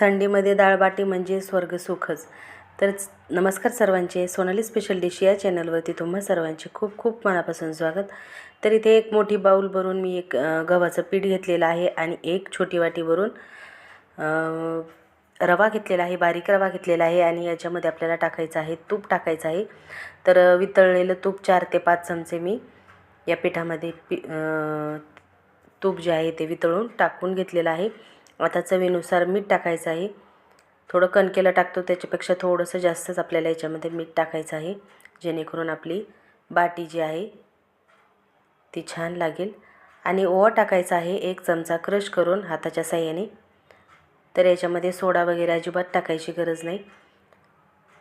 थंडीमध्ये दाळबाटी म्हणजे स्वर्गसुखच तर नमस्कार सर्वांचे सोनाली स्पेशल डिश या चॅनलवरती तुम्हा सर्वांचे खूप खूप मनापासून स्वागत. तर इथे एक मोठी बाऊल भरून मी एक गव्हाचं पीठ घेतलेलं आहे आणि एक छोटी वाटी भरून रवा घेतलेला आहे बारीक रवा घेतलेला आहे आणि याच्यामध्ये आपल्याला टाकायचं आहे तूप टाकायचं आहे. तर वितळलेलं तूप चार ते पाच चमचे मी या पिठामध्ये पी तूप जे आहे ते वितळून टाकून घेतलेलं आहे. आता चवीनुसार मीठ टाकायचं आहे. थोडं कणकेला टाकतो त्याच्यापेक्षा थोडंसं जास्तच आपल्याला याच्यामध्ये मीठ टाकायचं आहे. जेणेकरून आपली बाटी जी आहे ती छान लागेल. आणि ओवा टाकायचा आहे एक चमचा क्रश करून हाताच्या साह्याने. तर याच्यामध्ये सोडा वगैरे अजिबात टाकायची गरज नाही.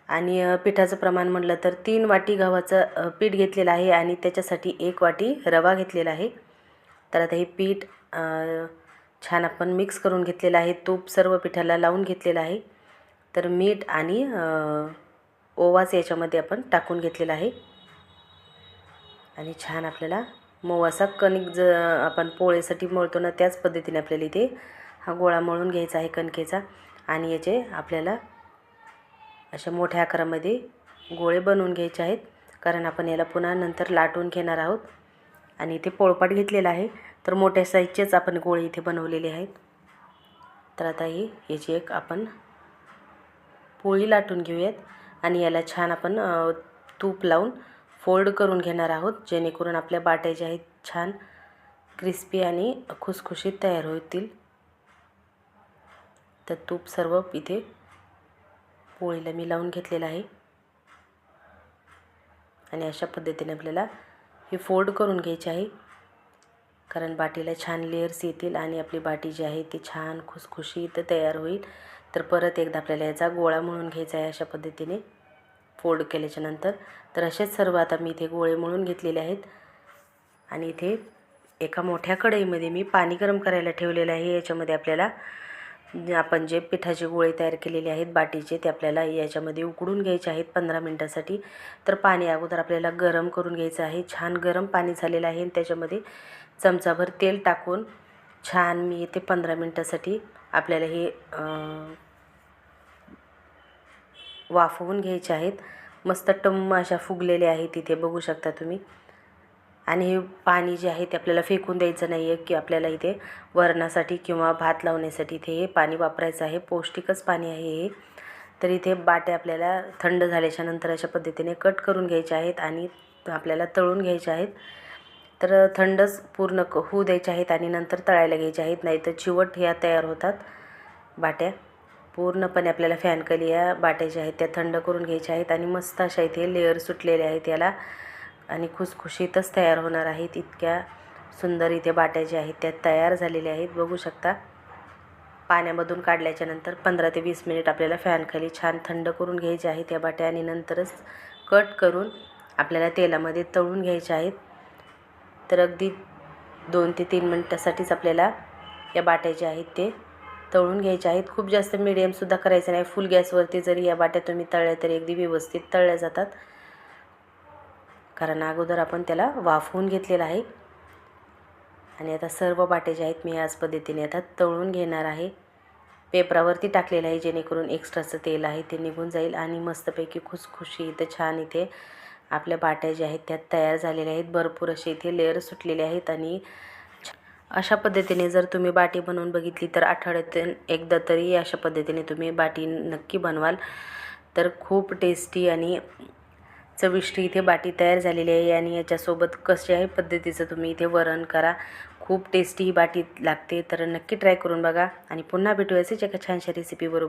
आणि पिठाचं प्रमाण म्हटलं तर तीन वाटी गव्हाचं पीठ घेतलेलं आहे आणि त्याच्यासाठी एक वाटी रवा घेतलेला आहे. तर आता हे पीठ छान आपण मिक्स करून घेतलेला आहे. तूप सर्व पिठाला लावून घेतलेलं आहे. तर मीठ आणि ओवाच याच्यामध्ये आपण टाकून घेतलेला आहे. आणि छान आपल्याला मऊ असा कणिक ज आपण पोळीसाठी मळतो ना त्याच पद्धतीने आपल्याला इथे हा गोळा मळून घ्यायचा आहे कणकेचा. आणि याचे आपल्याला अशा मोठ्या आकारामध्ये गोळे बनवून घ्यायचे आहेत. कारण आपण याला पुन्हा नंतर लाटून घेणार आहोत. आणि इथे पोळपाट घेतलेला आहे. तर मोठ्या साईजचेच आपण गोळे इथे बनवलेले आहेत. तर आता ही याची एक आपण पोळी लाटून घेऊयात आणि याला छान आपण तूप लावून फोल्ड करून घेणार आहोत जेणेकरून आपल्या बाट्या ज्या आहेत छान क्रिस्पी आणि खुसखुशीत तयार होतील. तर तूप सर्व इथे पोळीला मी लावून घेतलेलं आहे. आणि अशा पद्धतीने आपल्याला हे फोल्ड करून घ्यायची आहे. कारण बाटीला छान लेअर्स येतील आणि आपली बाटी जी आहे ती छान खुसखुशीत तयार होईल. तर परत एकदा आपल्याला याचा गोळा म्हणून घ्यायचा आहे अशा पद्धतीने फोल्ड केल्याच्यानंतर. तर असेच सर्व आता मी इथे गोळे मळून घेतलेले आहेत. आणि इथे एका मोठ्या कढईमध्ये मी पाणी गरम करायला ठेवलेलं आहे. याच्यामध्ये आपल्याला आपण जे पिठाचे गोळे तयार केलेले आहेत बाटीचे ते आपल्याला याच्यामध्ये उकडून घ्यायचे आहेत पंधरा मिनटासाठी. तर पाणी अगोदर आपल्याला गरम करून घ्यायचं आहे. छान गरम पाणी झालेलं आहे आणि त्याच्यामध्ये चमचाभर तेल टाकून छान मी इथे पंधरा मिनटासाठी आपल्याला हे वाफवून घ्यायचे आहेत. मस्त टम्म अशा फुगलेल्या आहेत इथे बघू शकता तुम्ही. आणि हे पाणी जे आहे ते आपल्याला फेकून द्यायचं नाही आहे की आपल्याला इथे वरणासाठी किंवा भात लावण्यासाठी इथे हे पाणी वापरायचं आहे. पौष्टिकच पाणी आहे हे. तर इथे बाटे आपल्याला थंड झाल्याच्यानंतर अशा पद्धतीने कट करून घ्यायचे आहेत आणि आपल्याला तळून घ्यायचे आहेत. तर थंडच पूर्ण क होऊ द्यायचे आहेत आणि नंतर तळायला घ्यायचे आहेत. नाही तर चिवट ह्या तयार होतात बाट्या. पूर्णपणे आपल्याला फॅनकली या बाट्या ज्या आहेत त्या थंड करून घ्यायच्या आहेत आणि मस्त अशा इथे लेअर सुटलेले आहेत याला. आणि खुसखुशीतच तयार होणार आहेत. इतक्या सुंदर इथे बाट्या ज्या आहेत त्या तयार झालेल्या आहेत. बघू शकता पाण्यामधून काढल्याच्या नंतर पंधरा ते वीस मिनिट आपल्याला फॅनखाली छान थंड करून घ्यायचे आहेत या बाट्या आणि नंतरच कट करून आपल्याला तेलामध्ये तळून घ्यायच्या आहेत. तर अगदी दोन ते तीन मिनटासाठीच आपल्याला या बाट्या ज्या आहेत ते तळून घ्यायच्या आहेत. खूप जास्त मिडियमसुद्धा करायचं नाही. फुल गॅसवरती जरी या बाट्या तुम्ही तळल्या तरी अगदी व्यवस्थित तळल्या जातात. कारण अगोदर आपण त्याला वाफवून घेतलेलं आहे. आणि आता सर्व बाटे जे आहेत मी याच पद्धतीने आता तळून घेणार आहे. पेपरावरती टाकलेलं आहे जेणेकरून एक्स्ट्राचं तेल आहे ते निघून जाईल आणि मस्तपैकी खुसखुशी इथं छान इथे आपल्या बाट्या ज्या आहेत त्या तयार झालेल्या आहेत. भरपूर असे इथे लेअर सुटलेले आहेत आणि अशा पद्धतीने जर तुम्ही बाटी बनवून बघितली तर आठवड्यातून एकदा तरी अशा पद्धतीने तुम्ही बाटी नक्की बनवाल. तर खूप टेस्टी आणि चविष्ट इथे बाटी तयार झालेली आहे आणि याच्यासोबत कशाही पद्धतीचं तुम्ही इथे वरण करा. खूप टेस्टी ही बाटी लागते तर नक्की ट्राय करून बघा. आणि पुन्हा भेटूयाच एका छानशा रेसिपीबरोबर